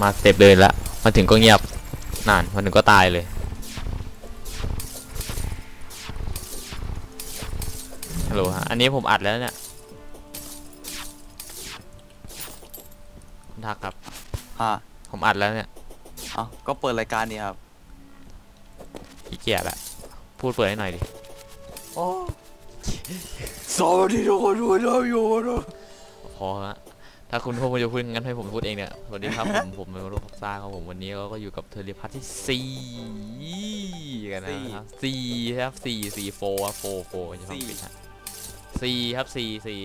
มาสเต็ปเลยละมาถึงก็เงียบนานมาถึงก็ตายเลยฮัลโหลฮะอันนี้ผมอัดแล้วเนี่ยคุณทักครับ ฮะผมอัดแล้วเนี่ยเอ้าก็เปิดรายการนี่ครับขี้เกียจละพูดเปิดให้หน่อยดิโอ้สวัสดีทุกคนด้วยนะโยนะพอฮะ ถ้าคุณพูดมาจะพูดงั้นให้ผมพูดเองเนี่ย สวัสดีครับ ผมผมเป็นโรคซ่าครับผมวันนี้เราก็อยู่กับเทเลพัทที่สี่กันนะครับสี่ครับสี่สี่โฟร์โฟร์โฟร์จะฟังผิดฮะสี่ครับสี่สี่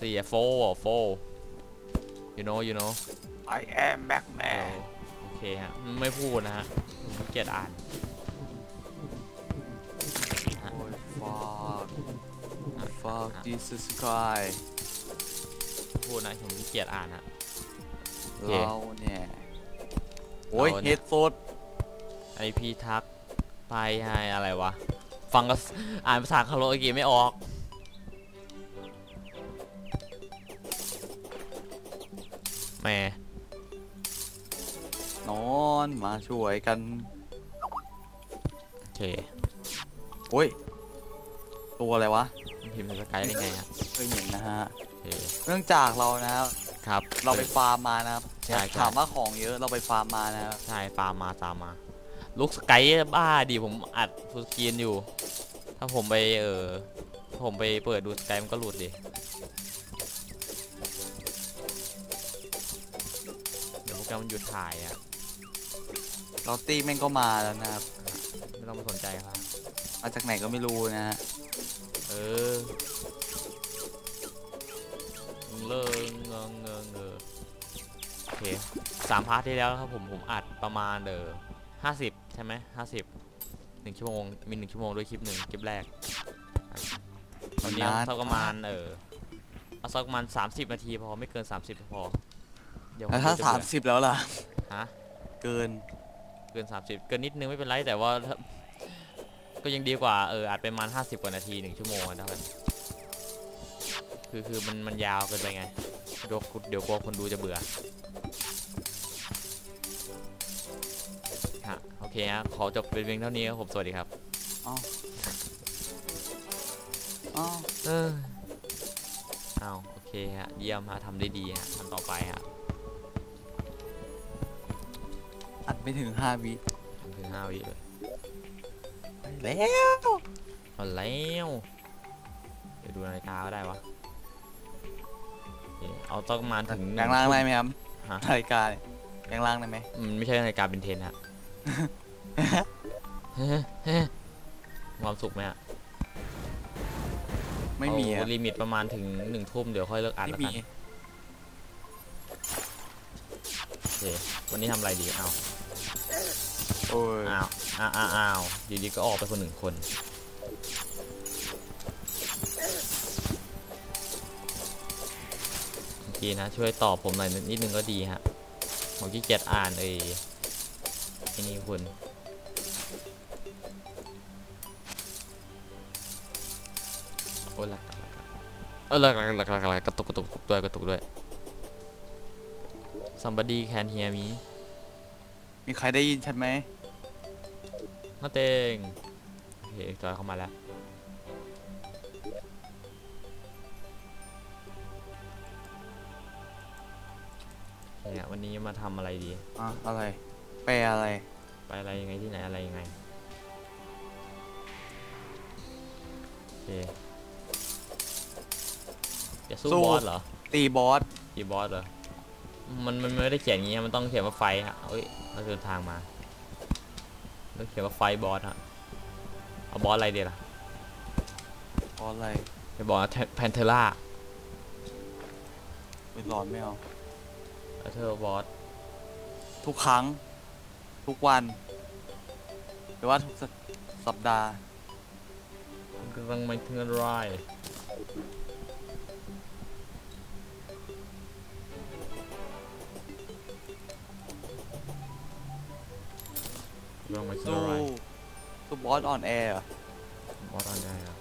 สี่โฟร์โฟร์ you know you know ไอแอมแบ็กแมเออนโอเคฮะ ไม่พูดนะฮะผมเกลียดอ่านโอ้ย fuck fuck Jesus Christ พูดนะผมขี้เกียจอ่านฮะ โอเค เราเนี่ยโอ้ยเราเนี่ยเฮดโซดไอพีทักไปให้อะไรวะ ฟังก็ อ่านภาษาคาร์โลเกะไม่ออก แหม่นอนมาช่วยกัน โอเคโอ้ย ตัวอะไรวะมันพิมพ์ในสกายได้ไงฮะ เคยเห็นนะฮะโอ เคเนื่องจากเรานะครับครับ เราไปฟาร์มมานะครับใช่ใช่ถามว่าของเยอะเราไปฟาร์มมานะครับใช่ตามมาตามมาลูกสกายบ้าดิผมอัดฟูลสกรีนอยู่ ถ้าผมไปเออถ้าผมไปเปิดดูสกายมันก็หลุดดิเดี๋ยวโปรแกรมมันหยุดถ่ายอะลอตตี้แม่งก็มาแล้วนะครับ ไม่ต้องมาสนใจครับมาจากไหนก็ไม่รู้นะฮะเออ เลิงเงงเงงเงอโอเคสามพาร์ทที่แล้วนะครับผมผมอัดประมาณเออห้าสิบใช่ไหมห้าสิบหนึ่งชั่วโมงมีหนึ่งชั่วโมงด้วยคลิปหนึ่งคลิปแรกวันนี้เอาสักประมาณเออเอาสักประมาณสามสิบนาทีพอไม่เกินสามสิบพอเดี๋ยวแล้วถ้าจะสามเบื่อสิบแล้วล่ะฮะเกินเกินสามสิบเกินนิดนึงไม่เป็นไรแต่ว่าถ้าก็ยังดีกว่าเอออัดไปประมาณห้าสิบกว่านาทีหนึ่งชั่วโมงอะนะครับ คือคือมันมันยาวเกินไปไงเดี๋ยวเดี๋ยวกลัวคนดูจะเบื่อฮะโอเคฮะขอจบเป็นเพียงเท่านี้ครับผมสวัสดีครับอ้าวอ้าวเอออ้าวโอเคฮะเยี่ยมฮะทำได้ดีฮะทำต่อไปฮะอัดไม่ถึงห้าวิทำถึงห้าวิเลยแล้วเอาแล้วเดี๋ยวดูนาฬิกาก็ได้วะโอ เคเอาต้องมาถึงแปลงร่างได้ไหมครับฮะนาฬิกาเนี่ยแปลงร่างได้ไหมมันไม่ใช่นาฬิกาเป็นเทนฮะความสุขไหมอะไม่มีเอาอะลิมิตประมาณถึงหนึ่งทุ่มเดี๋ยวค่อยเลิกอัดไม่แล้วมีกันโอเควันนี้ทำอะไรดีอ้าวโอ้ยอ้าวอ้าวอ้าวอ้าวอยู่ดีก็ออกไปคนหนึ่งคน โอเคนะ ช่วยตอบผมหน่อยนิดนึงก็ดีฮะผมขี้เกียจอ่านเอ้ยไอ้นี่คุณโอ้หลักเออหลักหลักหลักหลักลักกระตุกกระตุกด้วยกระตุกด้วย somebody can hear me มีใครได้ยินฉันไหมนาเตงโอเคจอยเข้ามาแล้ว เนี่ยวันนี้มาทำอะไรดีอะอะไรแปลอะไร ไปอะไรยังไงที่ไหนอะไรยังไงโอเคจะสู้สู้ บอสเหรอตีบอสทีบอสเหรอมันมันไม่ได้เขียนอย่างงี้มันต้องเขียนว่าไฟฮะเอ้ยเราเดินทางมาต้องเขียนว่าไฟบอสฮะเอาบอสอะไรดีล่ะบอสอะไรไปบอกแพนเทล่าไม่ร้อนไม่เอา เธอบอสทุกครั้ง ทุกวัน หรือว่าทุกสัปสัปดาห์กำลังไม่ถึงอะไรกำลังไม่ถึงสู้อะไรสู้บอสออนแอร์บอสอะไรอะ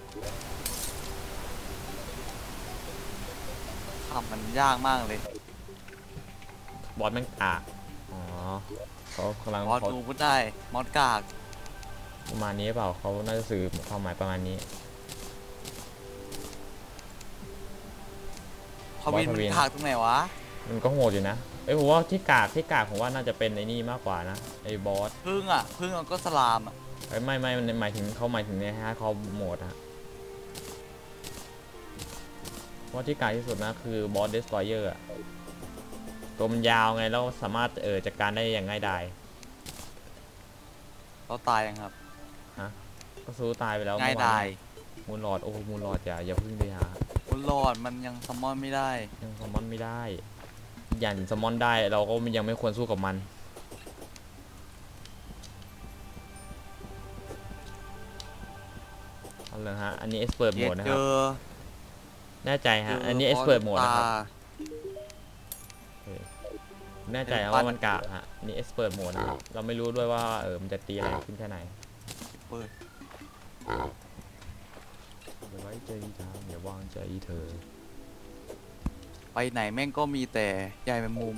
ทำมันยากมากเลยโบอสแม่งกากอ๋อเขากำลังมอสเขาดูพูดได้ มอสกากประมาณนี้หรือเปล่าเขาน่าจะสื่อความหมายประมาณนี้ พวินบอสพมันวินกากตรงไหนวะ มันก็โหดอยู่นะเอ้ยผมว่าที่กากที่กากผมว่าน่าจะเป็นไอ้นี่มากกว่านะไอ้บอสพึ่งอะ พึ่งมันก็สลามอะ เอ้ยไม่ไม่มันหมายถึงเขาหมายถึงในฮะเขาโหมดฮะเพราะที่กากที่สุดนะคือบอสเดส t อยเออร์อะ ตัวมันยาวไงแล้วสามารถเออจัดการได้อย่างง่ายดายเราตายยังครับก็สู้ตายไปแล้วง่ายเมื่อวดานยมูลหลอดโอ้มูลหลอดอย่าอย่าพึ่งเลยฮะคุณรอดมันยังซัมมอนไม่ได้ ยังซัมมอนไม่ได้อย่างซัมมอนได้เราก็ยังไม่ควรสู้กับมันเอาเลยฮะอันนี้เอ็กซ์เปิดโหมเย็ดดนะเจครับอแน่ใจฮะจอันนี้เอ็กซ์เปิดโหมดนะครับตา แน่ใจครับเป็นปั้นว่ามันกากฮะอันนี่เอ็กซ์เปิดโหมดนะครับเราไม่รู้ด้วยว่าเออมันจะตีอะไรขึ้นแค่ไหนเปิดอย่าไว้ใจทางอย่าวางใจเธอ ไปไหนแม่งก็มีแต่ใหญ่แมงมุม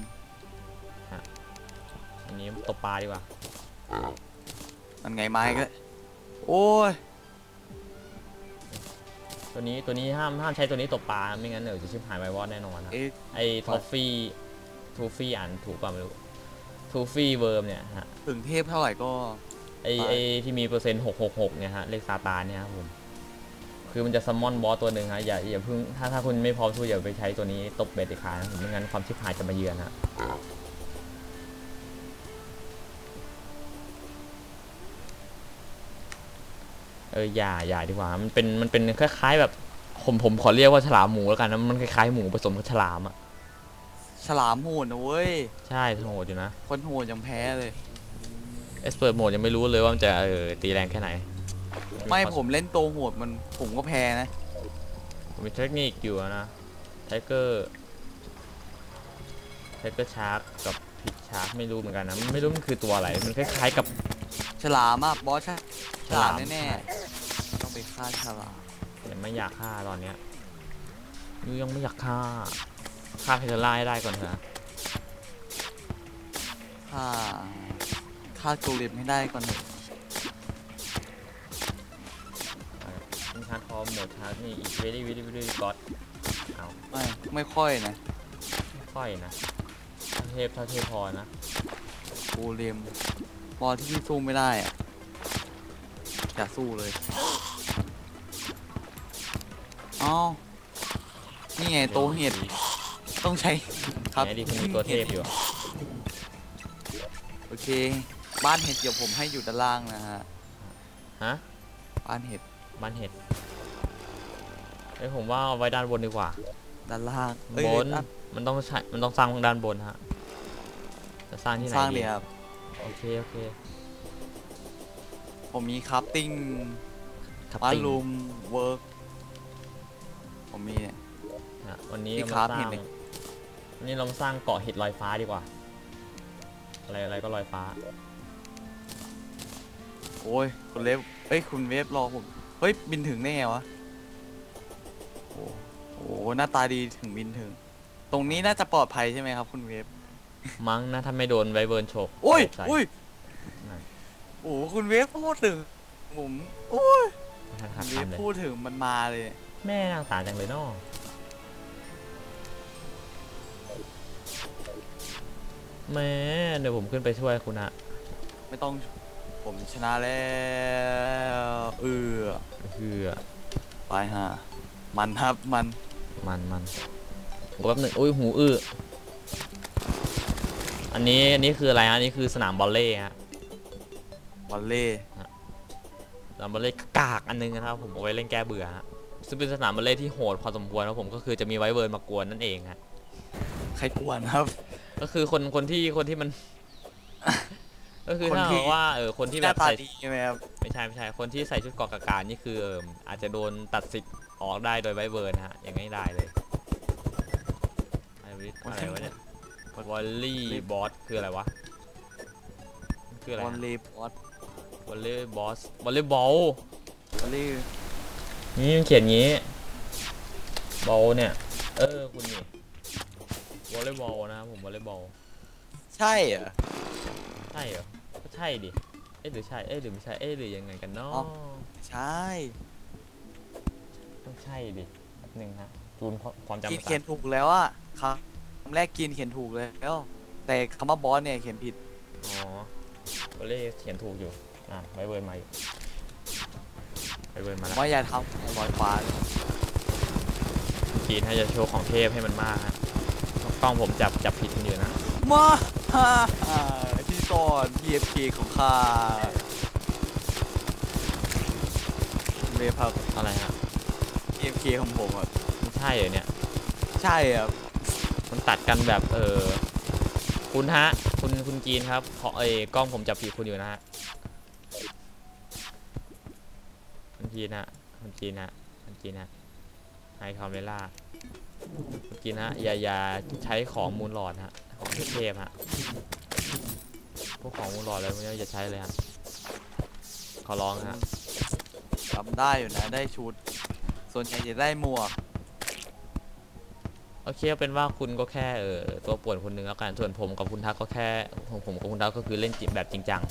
อันนี้ตบปลาดีกว่ามันไงไม้ก็โอ้ยตัวนี้ตัวนี้ห้ามห้ามใช้ตัวนี้ตบปลาไม่งั้นเดี๋ยวจะชิบหายไววอดแน่นอนนะเอ๊ะไอ้ทอฟฟี่ ทูฟี่อ่านถูกป่ะไม่รู้ทูฟี่เวิร์มเนี่ยฮะถึงเทพเท่าไหร่ก็ ไอ้ไปไอ้ที่มีเปอร์เซ็นต์หกหกหกเนี่ยฮะเลขซาตานเนี่ยครับผมคือมันจะซัมมอนบอสตัวหนึ่งฮะอย่าอย่าเพิ่งถ้าถ้าคุณไม่พร้อมสู้อย่าไปใช้ตัวนี้ตบเบ็ดอีกครั้งนะผมไม่งั้นความชิบหายจะมาเยือนฮะเอออย่าอย่าดีกว่ามันเป็นมันเป็นคล้ายๆแบบผมผมขอเรียกว่าฉลามหมูแล้วกันนะมันคล้ายๆหมูผสมกับฉลามอะ ฉลามโหดนะเว้ย ใช่โหดอยู่นะ คนโหดยังแพ้เลยเอสเปิดโหมดยังไม่รู้เลยว่ามันจะเออตีแรงแค่ไหนไม่ผมเล่นตัวโหดมันผมก็แพ้นะ ผมมีเทคนิคอยู่อะนะไทเกอร์ไทเกอร์ชาร์กกับพิชชาร์กไม่รู้เหมือนกันนะไม่รู้มันคือตัวอะไร มันคล้ายๆกับฉลามอะบอสฉฉลามแน่ใช่ๆต้องไปฆ่าฉลามแต่ไม่อยากฆ่าตอนเนี้ยยูยังไม่อยากฆ่า ฆ่าเพเทล่าให้ได้ก่อนเถอะฆ่าฆ่าโกเลมให้ได้ก่อนเถอะมันชาร์จคอมโหมดชาร์จนี่อีกเวลี่วิลี่วิลี่ก็อดเอาไม่ไม่ค่อยนะไม่ค่อยนะถ้าเทพถ้าเทพพอนะโกเลมบอสที่สู้ไม่ได้อะอย่าสู้เลยเอ้านี่ไงโตเห็ด ต้องใช้ครับแหมดีคุณมีตัวเทพอยู่ โอเค บ้านเห็ดเดี๋ยวผมให้อยู่ด้านล่างนะฮะ ฮะ บ้านเห็ด บ้านเห็ดเอ้ยผมว่าเอาไว้ด้านบนดีกว่า ด้านล่างเอ้ยบน ด้านมันต้องใช้ มันต้องสร้างด้านบนฮะ จะสร้างที่ไหนสร้างดีเลยครับ โอเค โอเคผมมีคราฟติ้งครับบ้านติ่งรูมเวิร์กผมมีเนี่ย ฮะวันนี้มีเราครัมาบสร้างเห็นไหมวั นนี้เรามาสร้างเกาะเห็ดลอยฟ้าดีกว่า อะไรอะไรก็ลอยฟ้า โอ้ยคุณเล็บเอ้ยคุณเวฟรอผม เฮ้ยบินถึงได้ไงวะ โอ้โหหน้าตาดีถึงบินถึง ตรงนี้น่าจะปลอดภัยใช่ไหมครับ คุณเวฟมั้งนะถ้าไม่โดนไวเบิร์นโฉกโอ้ยโฉกใส่โอ้ยนั่นโอ้โหคุณเวฟพูดถึงผมโอ้ยหักคุณเวฟคำเลยพูดถึงมันมาเลย แม่นางสารจังเลยเนาะ แม่เดี๋ยวผมขึ้นไปช่วยคุณอะไม่ต้องผมชนะแล้วเออคือไปฮะมันครับมันมันมันโอ้แป๊บหนึงอุ้ยหูอื้ออันนี้อันนี้คืออะไรฮะอันนี้คือสนามบอลเล่ฮะวอลเล่สนามบอลเล่กากอันนึงนะครับผมเอาไว้เล่นแก้เบื่อฮะซึ่งเป็นสนามบอลเล่ที่โหดพอสมควรนะผมก็คือจะมีไวเบิร์นมากวนนั่นเองฮะใครกวนครับ ก็คือคนคนที่คนที่มัน ก็คือคนถ้าที่บอกว่าเออคนที่หแบน้าบตาใส่ดีใช่ไหมครับไม่ใช่ไม่ใช่คนที่ใส่ชุดเกราะกากานี่คือเอิ่มอาจจะโดนตัดสิทธิ์ออกได้โดยไวเบิร์นฮะอย่างง่ายได้เลยไอวิทอะไรวะเนี่ยวอลลี่บอสคืออะไรวะคืออะไรวอลเล่บอสวอลเล่บอสวอลเล่บอลวอลเล่นี่มันเขียนงี้บอลเนี่ย เออคุณนี่ วอลเลย์บอลนะครับผมวอลเลย์บอลใช่เหรอใช่เหรอก็ใช่ดิเอ๊ะหรือใช่เอ๊ะหรือไม่ใช่เอ๊ะหรือยังไงกันเนาะอ๋อใช่ต้องใช่ดิแป๊บนึงฮะรูนความจำกินภาษาเขียนถูกแล้วอะครับคำแรกกินเขียนถูกแล้ว แต่คำว่าบอสเนี่ยเขียนผิดอ๋อตัวเลขเขียนถูกอยู่อะไว้เบิร์นมาอยู่ไว้เบิร์นมาแล้วว่าอย่าทำบอยฟ้ากีนให้จะโชว์ของเทพให้มันมากฮะ กล้องผมจับจับผิดมันอยู่นะมาฮ่าฮ่าที่ซ่อน PFK ของข้าเวฟครับ อะไรฮะ PFK ของผมอะไม่ใช่เหรอเนี่ย ใช่อะมันตัดกันแบบเออคุณฮะ คุณคุณจีนครับขอเอยกล้องผมจับผิดคุณอยู่นะฮะคุณจีนฮะคุณจีนฮะคุณจีนฮะไฮคาเมล่า คุณจีนฮะอย่าอย่าใช้ของมูลหลอดฮะของเทพๆฮะพวกของมูลหลอดอะไรพวกนี้อย่าใช้เลยฮะขอร้องฮะจำได้อยู่นะได้ชุด ส่วนใหญ่จะได้หมวกโอเคเอาเป็นว่าคุณก็แค่เออตัวป่วนคนหนึ่งแล้วกันส่วนผมกับคุณทักก็แค่ผมผมกับคุณทักก็คือเล่นจิแบบจริงจัง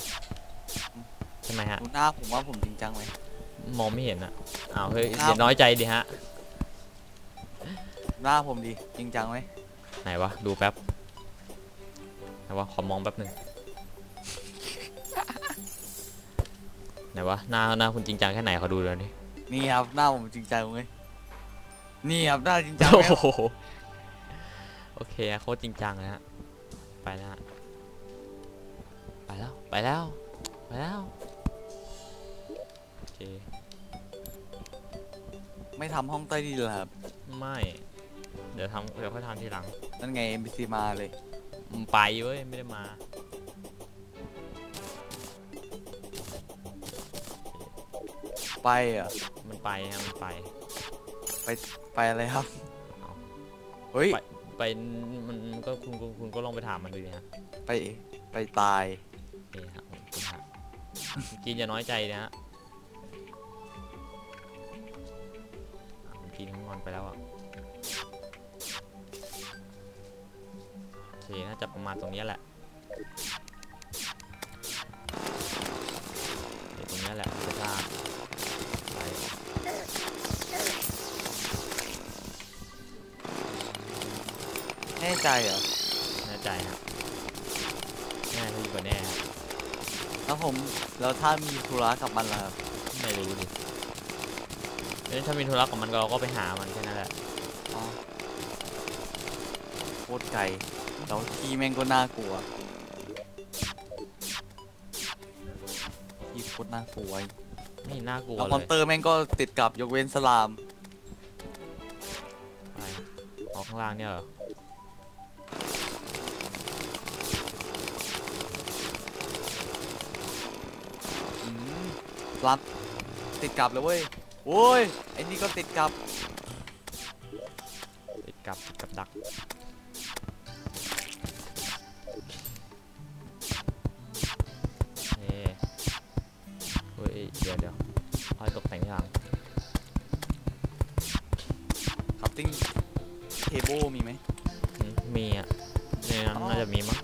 ใช่ไหมฮะดูหน้าผมว่าผมจริงจังไหมมองไม่เห็นอะอ้าวเฮ้ยครับอย่าน้อยใจดิฮะ หน้าผมดีจริงจังไหมไหนวะดูแป๊บไหนวะขอมองแป๊บหนึ่งไหนวะหน้าหน้าคุณจริงจังแค่ไหนขอดูเลยดินี่ครับหน้าผมจริงจังไหมนี่ครับหน้าจริงจังไหมโอ้โหโอเคโคตรจริงจังเลยฮะไปแล้วฮะไปแล้วไปแล้วไปแล้วโอเคไม่ทำห้องใต้ดินเหรอครับไม่เดี๋ยวทำเดี๋ยวค่อยทำทีหลัง นั่นไง NPC มาเลยอืมไปเว้ยไม่ได้มา ไปอะมันไปฮะมันไป ไปอะไรครับเอาเฮ้ย ไปไปมันมันก็คุณคุณคุณก็ลองไปถามมันดูดิฮะไปไปตายเอ้ฮะผมคุณฮะกินอย่าน้อยใจนะฮะอะ จะประมาณตรงเนี้ยแหละโอเคตรงเนี้ยแหละจะพาไปแน่ใจเหรอแน่ใจฮะแน่ที่กว่าแน่ฮะแล้วผมแล้วถ้ามีธุระกับมันล่ะครับไม่รู้ดิเอ้ยถ้ามีธุระกับมันก็เราก็ไปหามันแค่นั้นแหละอ๋อโคตรไกล แล้วที่แม่งก็น่ากลัวที่โคตรน่ากลัวไม่น่ากลัวแล้วเลมอนยเตอร์แม่งก็ติดกับยกเว้นสลามไปออกข้างล่างเนี่ยเหรออืมสลามติดกับเลยเว้ยโอ้ยไอ้นี่ก็ติดกับติดกับติดกับดัก เฮ้เฮ้ยเดี๋ยวเดี๋ยวเอาให้ตกแต่งอย่างคัพติ้งเทเบิลมีไหมอืมมีอะในนั้นอ๋อน่าจะมีมั้ง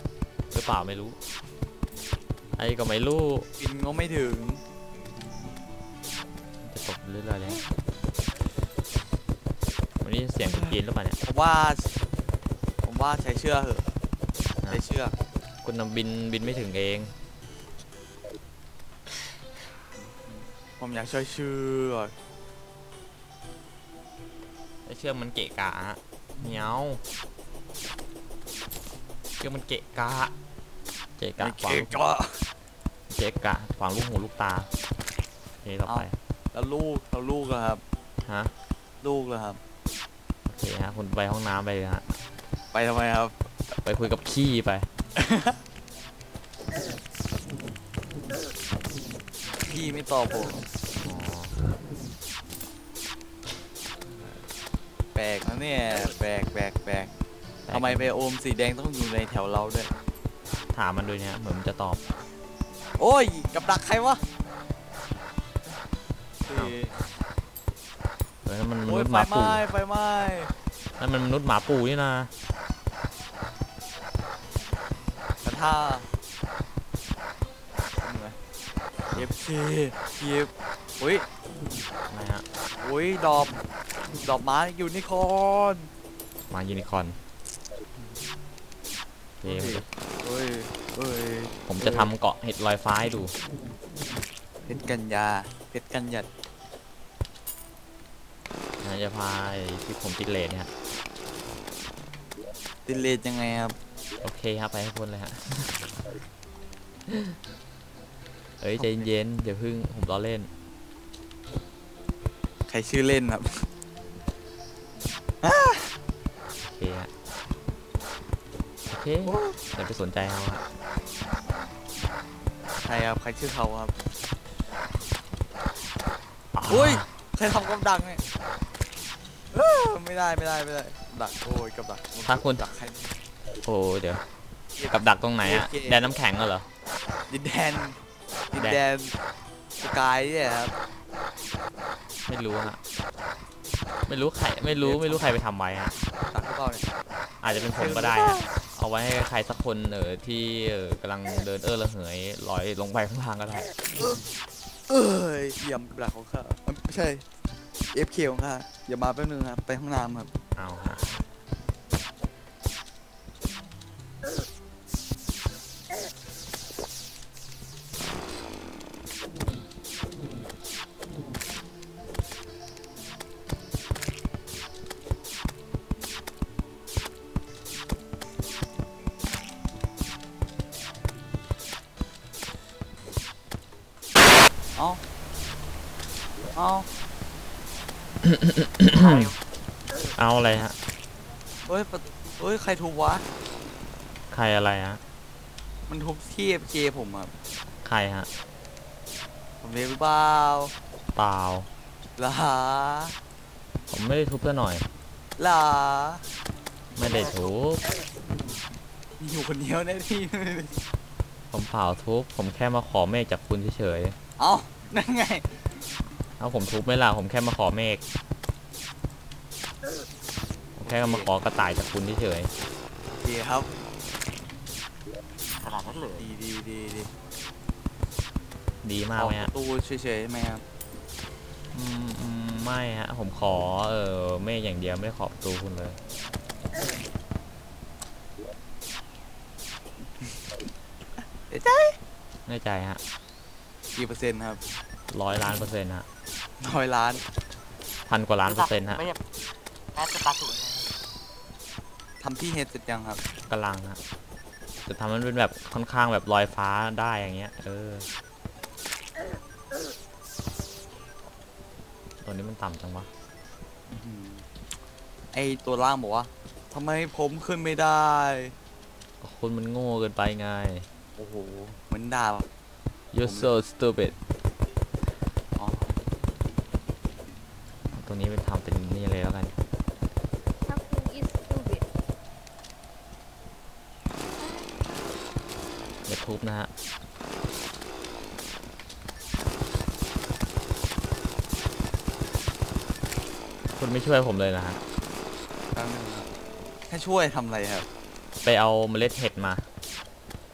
หรือเปล่าไม่รู้ ไอ้ก็ไม่รู้บินก็ไม่ถึง จะตกเรื่อยๆเลยวันนี้เสียงคุณจีนหรือเปล่าเนี่ยผมว่า ผมว่าใช้เชือกเหอะฮะ ใช้เชือกคุณน่ะบินบินไม่ถึงเอง ผมอยากใช้เชือกไอ้เชือกมันเกะกะฮะเหนียวเชือกมันเกะกะเกะกะไม่ขวางเก่งก็เกะกะขวางลูกหูลูกตาโอเคต่อไปแล้วลูกแล้วลูกอะครับฮะลูกเหรอครับโอเคฮะคุณไปห้องน้ำไปเลยฮะไปทำไมครับ ไปคุยกับขี้ไป พี่ไม่ตอบผมอ๋อแปลกนะเนี่ยแปลกแปลกแปลก ทำไมไบโอมสีแดงต้องอยู่ในแถวเราด้วย ถามมันด้วยเนี่ยเหมือนมันจะตอบ โอ้ย กับดักใครวะเอ้ยเออนั่นมันมโอ้นุยษย์ไฟหมาไหปู่ม้ไฟไหม้นั่นมันมนุษย์หมาปู่นี่นะ ท่าเอฟเคเอฟอุ้ยอะไรฮะอุ้ยดอกดอกไม้ยูนิคอร์นมายูนิคอร์นโอเคเฮ้ยเฮ้ยผมจะทำเกาะเห็ดลอยฟ้าให้ดูเพชรกัญญาเพชรกัญญานะจะพาไอ้ที่ผมติดเลทเนี่ยฮะติเลตยังไงครับ โอเคครับไปให้พ้นเลยฮะเอ้ยใจเย็นๆเดี๋ยวพึ่งผมล้อเล่น ใครชื่อเล่นครับโอเคฮะโอเคอย่าไปสนใจเขาฮะใครครับใครชื่อเขาครับอุ้ยใครทำกับดักเนี่ยเอ้อไม่ได้ไม่ได้ไม่ได้กับดักโอ้ยกับดักถ้าคุณดักใคร โอ้เดี๋ยวกับดักตรงไหนอะโอเคแดนน้ำแข็งเหรอดินแดนดินแดนแดนสกายเนี่ยครับไม่รู้ฮะไม่รู้ใครไม่รู้ไม่รู้ใครไปทำไว้ฮะดักหรือเปล่าเนี่ยอาจจะเป็นผมก็ได้ฮะเอาไว้ให้ใครสักคนเออที่เออกำลังเดินเออระเหยลอยลงไปข้างล่างก็ได้เอ้ยเยี่ยมกับดักของข้าเอ้ยไม่ใช่ FK ของข้าอย่ามาแป๊บนึงครับไปห้องน้ำครับเอาฮะ เอ้าเอาอะไรฮะเฮ้ยประเฮ้ย ใครทุบวะ ใครอะไรฮะ มันทุบที่ FK ผมครับ ใครฮะ ผมเรียกหรือเปล่าเปล่าหลาผมไม่ได้ทุบซะหน่อยหลาไม่ได้ทุบมีอยู่คนเดียวแน่ที่ ผมเปล่าทุบผมแค่มาขอเมฆจากคุณเฉยเอ้า นั่นไงๆ เอาผมทุบไหม่ล่ะผมแค่มาขอเมฆผมแค่มาขอกระต่ายจากคุณเฉยโอเคครับขนาดนั้นเลยดีดีดีดีๆดีมากไหมออฮะประตูเฉยๆใช่ไหมครับอืมอืมไม่ฮะ ผมขอเออเมฆอย่างเดียวไม่ขอประตูคุณเลยเอ๊ะใจแน่ใจฮะกี่เปอร์เซ็นต์ครับ ร้อยล้านเปอร์เซ็นต์ฮะ ร้อยล้าน พันกว่าล้านเปอร์เซ็นต์ฮะไม่ใช่แอดสตาร์ศูนย์ทำที่เฮดเสร็จยังครับกำลังฮะจะทำมันเป็นแบบค่อนข้างแบบลอยฟ้าได้อย่างเงี้ย เออ ตัวนี้มันต่ำจังวะอื้อหือไอตัวล่างบอกว่าทำไมผมขึ้นไม่ได้ก็คุณมันโง่เกินไปไง โอ้โหเหมือนด่า you're so stupid อ๋อ ตัวนี้ไปทำเป็นนี่เลยแล้วกัน Something is stupid. อย่าทุบนะฮะคุณไม่ช่วยผมเลยนะฮะ แป๊บนึงครับให้ช่วยทำอะไรครับ ไปเอาเมล็ดเห็ดมา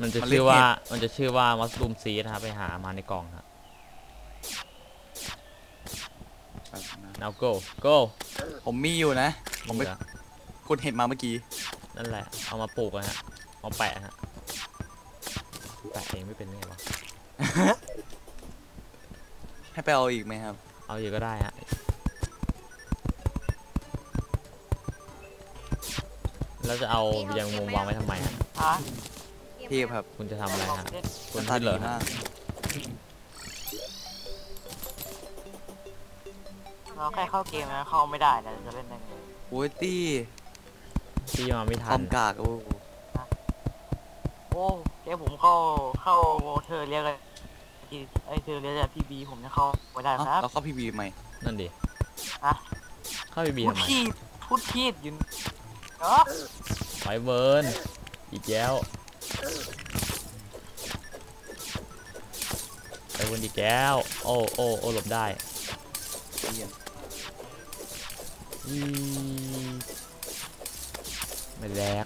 มันจะเมล็ดชื่อว่าเห็ดมันจะชื่อว่ามัสลูมซีนะครับไปหามาในกล่องครับ now go go ผมมีอยู่นะ ผมไปนี่เหรอคุณเห็นมาเมื่อกี้ นั่นแหละ เอามาปลูกนะฮะ เอาแปะฮะ แปะเองไม่เป็นไงวะ ให้ไปเอาอีกไหมครับ เอาอยู่ก็ได้ฮะแล้วจะเอายังมุมวางไว้ทำไมฮะฮะเทพครับ คุณจะทำอะไรฮะ คุณตาคิดเหรดีอฮะ เราแค่เข้าเกมนะเข้าไม่ได้นะจะเล่นได้ไงโอ้ยตี้ที่มาไม่คทัวานมกากโอ้โหโอ้เกมผมเข้าเข้าเธอเรียกอะไรไอเธอเรียกอะไรพีบีผมจะเข้าไม่ได้เอ้าครับ เราเข้าพีบีใหม่นั่นดิฮะเข้าไปบีพูดทำไมพีดพูดพีดอยืนเนาะไฟเบิร์นอีกแล้วไฟเบิร์นอีกแล้วโอ้โอ้โอ้หลบได้เยี่ยมอี ไม่แลก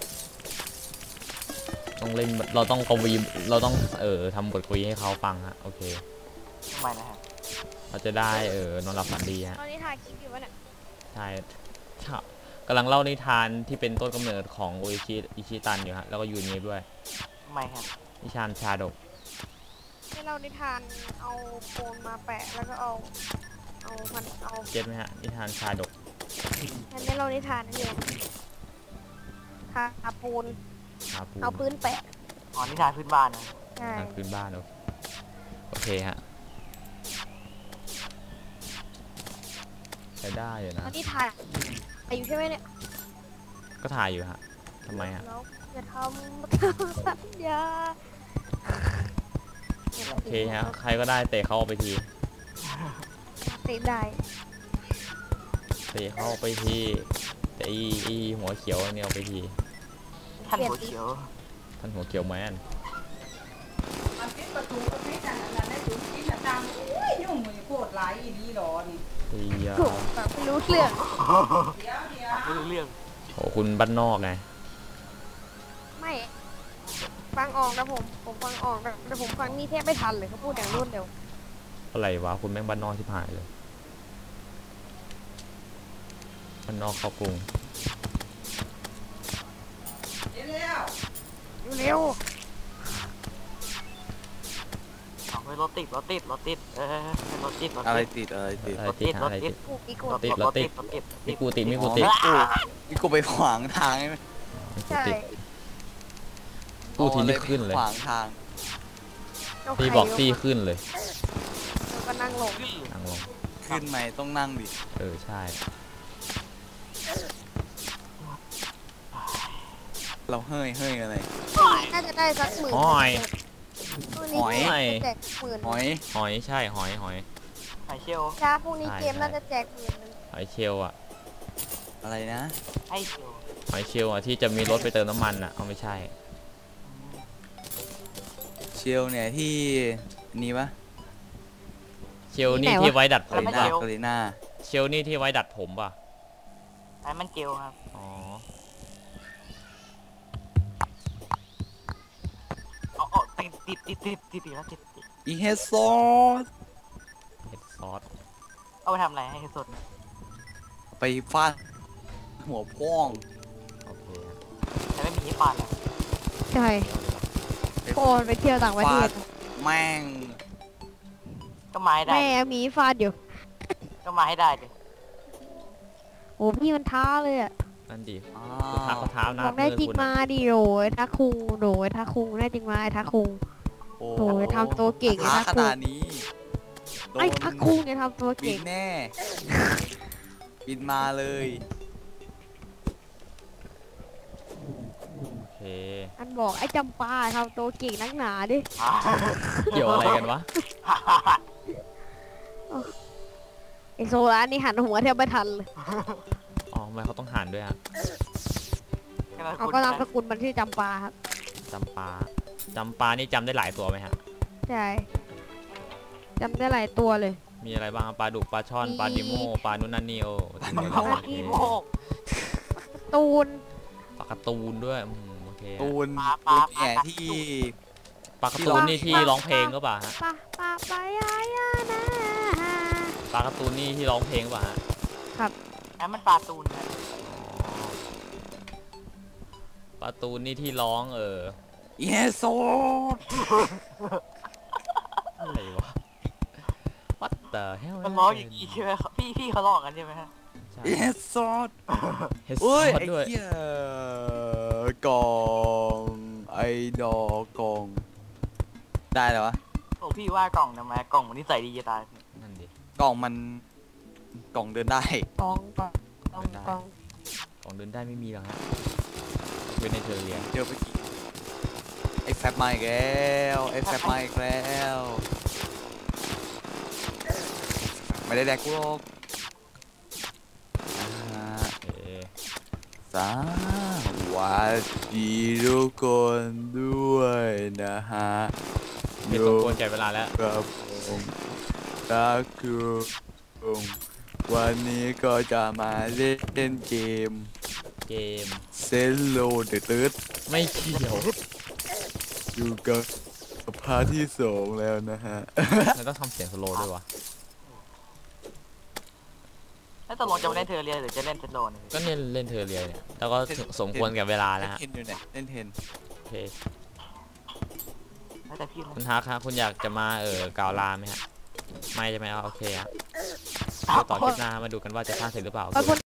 โอต้องเล่นเราต้องกวีเราต้องเออทำบทกวีให้เขาฟังฮะโอเคทำไมนะฮะเราจะได้เออนอนหลับฝันดีฮะตอนนี้ถ่ายคลิปอยู่วะเนี่ยใช่ใช่กำลังเล่านิทานที่เป็นต้นกำเนิดของโออิชิอิชิตันอยู่ฮะแล้วก็ยูนิด้วยทำไมฮะนิทานชาดกให้เรานิทานเอาโฟนมาแปะแล้วก็เอาเอาพันเอาเก็ตไหมฮะนิทานชาดก อันนี้เรานิทานนี่เองทาปูนชาปูเอาพื้นแปะอ๋อนิทานพื้นบ้านนะใช่ทางพื้นบ้านโอเคโอเคฮะใช้ได้อยู่ตนะอนนี้ถ่ายถ่ายอยู่ใช่ไหมเนี่ยก็ถ่ายอยู่ฮะทำไมฮะเราจะทำสัญญาโอเคฮะ ใครก็ได้เตะเขาออกไปทีติดได้ เตะเขาออกไปทีแต่อีอีหัวเขียวเนี่ยเอาไปทีท่านหัวเขียว ท่านหัวเขียวแมนมันปิดประตูก็ปิดอันนั้นได้ถึงปิดหน้าต่างอุ้ยยุ่งมือโคตรหลายอีดีหรอนี่อียาถูกแบบไม่รู้เรื่องเดี๋ยวเดี๋ยวไม่รู้เรื่องโอ้คุณบ้านนอกไง ไม่ ฟังออกนะผม ผมฟังออกแต่แต่ผมฟังนี่แทบไม่ทันเลยเขาพูดอย่างรวดเร็ว อะไรวะคุณแม่งบ้านนอกที่หายเลย บ้านนอกเข้ากรุงเดี๋ยวแล้วเร็วเอาไปรถติดรถติดรถติดเออรถติดรถอะไรติดติดอะไรติดอะไรติดฮะอะไรติดกูอีกรคถนติดรรถถติติดดรถติดมีกูติดมีกูติดอ๋อนี่กูไปขวางทางใช่ไหมใช่ติดกูทีนี่ขึ้นเลย ขวางทางเอาตีไข่บอกลงตีขึ้นเลย แล้วก็นั่งลงนั่งลงขึ้นไหมต้องนั่งดิ เออใช่ เราเฮ้ยเฮ้ยอะไร น่าจะได้สักหมื่นหอยตัวนี้หอยเกมจะแจกหมื่นหอย หอยใช่หอยหอยไข่เชียวช้าพรุ่งนี้ใช่เกมใช่น่าจะแจกหมื่นหนึ่งหอยเชลล์อะ อะไรนะ ไอ้เชียวหอยเชลล์อะที่จะมีรถไปเติมน้ำมันอะเอาไม่ใช่ เชลเนี่ยที่นี่ปะเชลล์นี่ที่ไว้ดัดผกามลีน่าป่ะกาลีน่า เชลล์นี่ที่ไว้ดัดผมป่ะไอ้มันเกลครับ ติดติดติดติดติดติดแล้วติดติดอีเฮดซอสเห็ดซอสเอาไปทำอะไรให้สดไปฟาดหัวพ่องโอเคฮะแต่ไม่มีที่ฟาดแล้วใช่โอนไปเที่ยวต่างประเทศแม่งก็ไม้ได้แม่มีฟาดอยู่ ก็ไม้ให้ได้เลยโอ้พี่มันท้าเลยอะนั่นดิอ้าท้าวเขาเท้าน้าบอกได้จริงมาดิโรยทักคุงโรยทักคุงได้จริงมาไอ้ทักคุง โอ้โอ้ยทำตัวเก่งท้านะขครูนาดนี้โดนไอ้ทักคุงเนี่ยทำตัวบิเก่นงแน่บินมาเลยโอเคอันบอกไอ้จำปาทำตัวเก่งนักหนาดิเกี่ยวอะไรกันวะไอโซลานี่หันหัวแทบไม่ทันเลยอ๋อทำไมเขาต้องหันด้วยฮะเอาก็นามสกุลมันชื่อจำปาครับจำปา จำปานี่จำได้หลายตัวไหมฮะ ใช่จำได้หลายตัวเลย มีอะไรบ้างปลาดุกปลาช่อนปลาดิโมปลานุนนันนี่โอมันโอเอาเคไว้ที่โมกตูนปลาการ์ตูนด้วยอืมโอเคฮะตูนปลาปลาตูนเนี่ยที่ปลาการ์ตูนนี่ที่ร้องเพลงก็ปล่าฮะปะปะปะยายานะปลาการ์ตูนนี่ที่ร้องเพลงก็ปล่าฮะไอ้มันปลาตูนนะปลาตูนนี่ที่ร้องเอออี เฮดซอสอะไรวะ What the hell มันร้องอย่างนี้ใช่ไหมครับพี่พี่เขาร้องกันใช่ไหมฮะใช่อีเฮดซอสเฮดซเอ้ยอสไอ้ด้วยเหี้ยกล่องไอ้ดอกกล่อง ได้แล้ววะโอ้พี่ว่ากล่องทำไมกล่องมันนิสัยดีจะตายนั่นดิกล่องมันกล่องเดินได้กองกองกองกองของเดินได้ไม่มีหรอกฮะเว้นในเธอเรียนเดี๋ยวไปกิน ไอ้แฟบมาอีกแล้วไอ้แฟบมาอีกแล้ว ไม่ได้แดกกูหรอกอ่าเอ๊ะสวัสดีทุกคนด้วยนะฮะเห็นสมควรแก่เวลาแล้วกับผมตาคือผมวันนี้ก็จะมาเล่นเกม เกมเซนโลเดอร์ไม่เกี่ยว อยู่กับพาร์ทที่สองแล้วนะฮะ แล้วต้องทำเสียงสโลว์ด้วยวะ แล้วตกลงจะไปเล่นเทอร์เรียหรือจะเล่นเซนโดนเนี่ยก็เล่นเล่นเทอร์เรียเนี่ย แล้วก็ถึงสมควรกับเวลาแล้วฮะเล่นเทนอยู่เนี่ยเล่นเทนโอเคแล้วแต่พี่เลยคุณฮักฮะคุณอยากจะมาเออกล่าวลาไหมฮะ ไม่ใช่ไหมเอาโอเคฮะครับเดี๋ยวต่อคลิปหน้ามาดูกันว่าจะสร้างเสร็จหรือเปล่าขอบคุณ